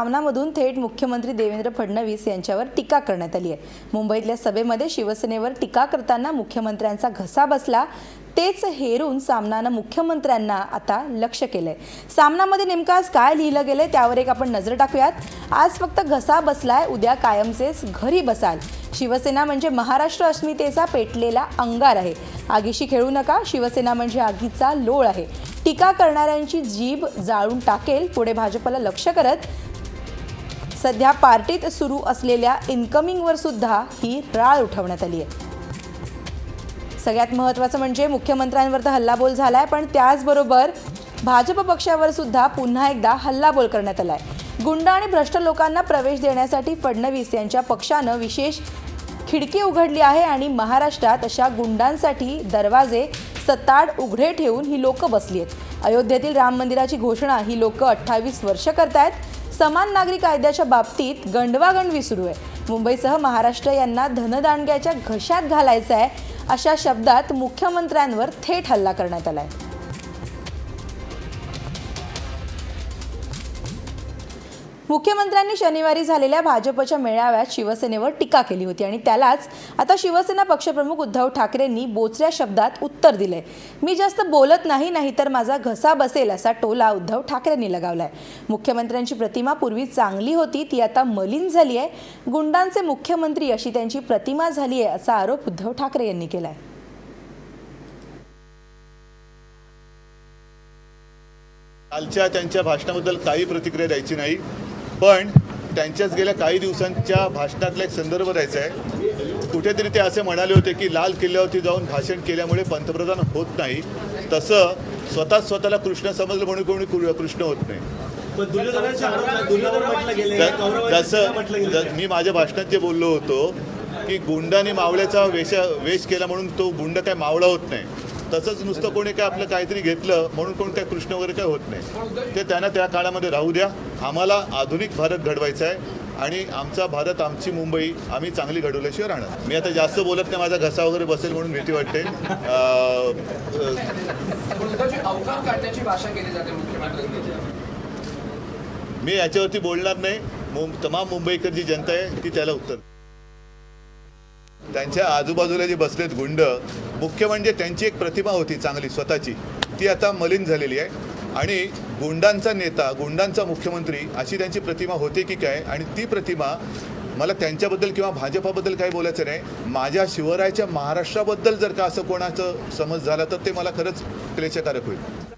सामनामधून थेट मुख्यमंत्री देवेंद्र फडणवीस यांच्यावर टीका करण्यात आली आहे. मुंबईतल्या सभेमध्ये शिवसेनेवर टीका करताना मुख्यमंत्र्यांचा घसा बसला. तेच हेरून सामनानं मुख्यमंत्र्यांना आता लक्ष केलंय. सामनामध्ये नेमकं आज काय लिहिलं गेलंय त्यावर एक आपण नजर टाकूयात. आज फक्त घसा बसलाय उद्या कायमचेच घरी बसाल. शिवसेना म्हणजे महाराष्ट्र अस्मितेचा पेटलेला अंगार आहे. आगीशी खेळू नका शिवसेना म्हणजे आगीचा लोळ आहे. टीका करणाऱ्यांची जीभ जाळून टाकेल पुढे भाजपला लक्ष करत सध्या पार्टीत सुरू असलेल्या इन्कमिंगवर सुद्धा ही राळ उठवण्यात आली आहे. सगळ्यात महत्त्वाचं म्हणजे मुख्यमंत्र्यांवर तर हल्लाबोल झाला आहे पण त्याचबरोबर भाजप पक्षावर सुद्धा पुन्हा एकदा हल्लाबोल करण्यात आलाय. गुंड आणि भ्रष्ट लोकांना प्रवेश देण्यासाठी फडणवीस यांच्या पक्षानं विशेष खिडकी उघडली आहे आणि महाराष्ट्रात अशा गुंडांसाठी दरवाजे सताड उघडे ठेवून ही लोकं बसली आहेत. अयोध्येतील राम मंदिराची घोषणा ही लोकं अठ्ठावीस वर्ष करतायत. समान नागरी कायद्याच्या बाबतीत गंडवागंडवी सुरू आहे. मुंबईसह महाराष्ट्र यांना धनदांडग्याच्या घशात घालायचं आहे अशा शब्दात मुख्यमंत्र्यांवर थेट हल्ला करण्यात आला आहे मुख्यमंत्र्यांनी शनिवारी झालेल्या भाजपच्या मेळाव्यात शिवसेनेवर टीका केली होती आणि त्यालाच आता शिवसेना पक्षप्रमुख उद्धव ठाकरेंनी बोचऱ्या शब्दात उत्तर दिलंय. मी जास्त बोलत नाही नाही तर माझा घसा बसेल असा टोला उद्धव ठाकरेंनी लगावलाय. मुख्यमंत्र्यांची प्रतिमा पूर्वी चांगली होती ती आता मलिन झाली आहे गुंडांचे मुख्यमंत्री अशी त्यांची प्रतिमा झाली आहे असा आरोप उद्धव ठाकरे यांनी केलाय. कालच्या त्यांच्या भाषणाबद्दल काही प्रतिक्रिया द्यायची नाही. पण त्यांच्याच गेल्या काही दिवसांच्या भाषणातला एक संदर्भ द्यायचा आहे. कुठेतरी ते असे म्हणाले होते की लाल किल्ल्यावरती जाऊन भाषण केल्यामुळे पंतप्रधान होत नाही. तसं स्वतः स्वतःला कृष्ण समजलं म्हणून कोणी कृष्ण होत नाही. जसं. मी माझ्या भाषणात जे बोललो होतो की गुंडाने मावळ्याचा वेश वेश केला म्हणून तो गुंड काय मावळा होत नाही. तसंच नुसतं कोणी काय आपलं काहीतरी घेतलं म्हणून कोण काय कृष्ण वगैरे काय होत नाही. ते त्यांना त्या काळामध्ये राहू द्या. आम्हाला आधुनिक भारत घडवायचा आहे आणि आमचा भारत आमची मुंबई आम्ही चांगली घडवल्याशिवाय राहणार मी आता जास्त बोलत नाही माझा घसा वगैरे बसेल म्हणून भीती वाटते. मी याच्यावरती बोलणार नाही. तमाम मुंबईकर जी जनता आहे ती त्याला उत्तर त्यांच्या आजूबाजूला जे बसलेत गुंड मुख्य म्हणजे त्यांची एक प्रतिमा होती चांगली स्वतःची. ती आता मलिन झालेली आहे. आणि गुंडांचा नेता गुंडांचा मुख्यमंत्री अशी त्यांची प्रतिमा होते की काय? आणि ती प्रतिमा मला त्यांच्याबद्दल किंवा भाजपाबद्दल काही बोलायचं नाही. माझ्या शिवरायाच्या महाराष्ट्राबद्दल जर का असं कोणाचं समज झाला तर ते मला खरंच क्लेशकारक होईल.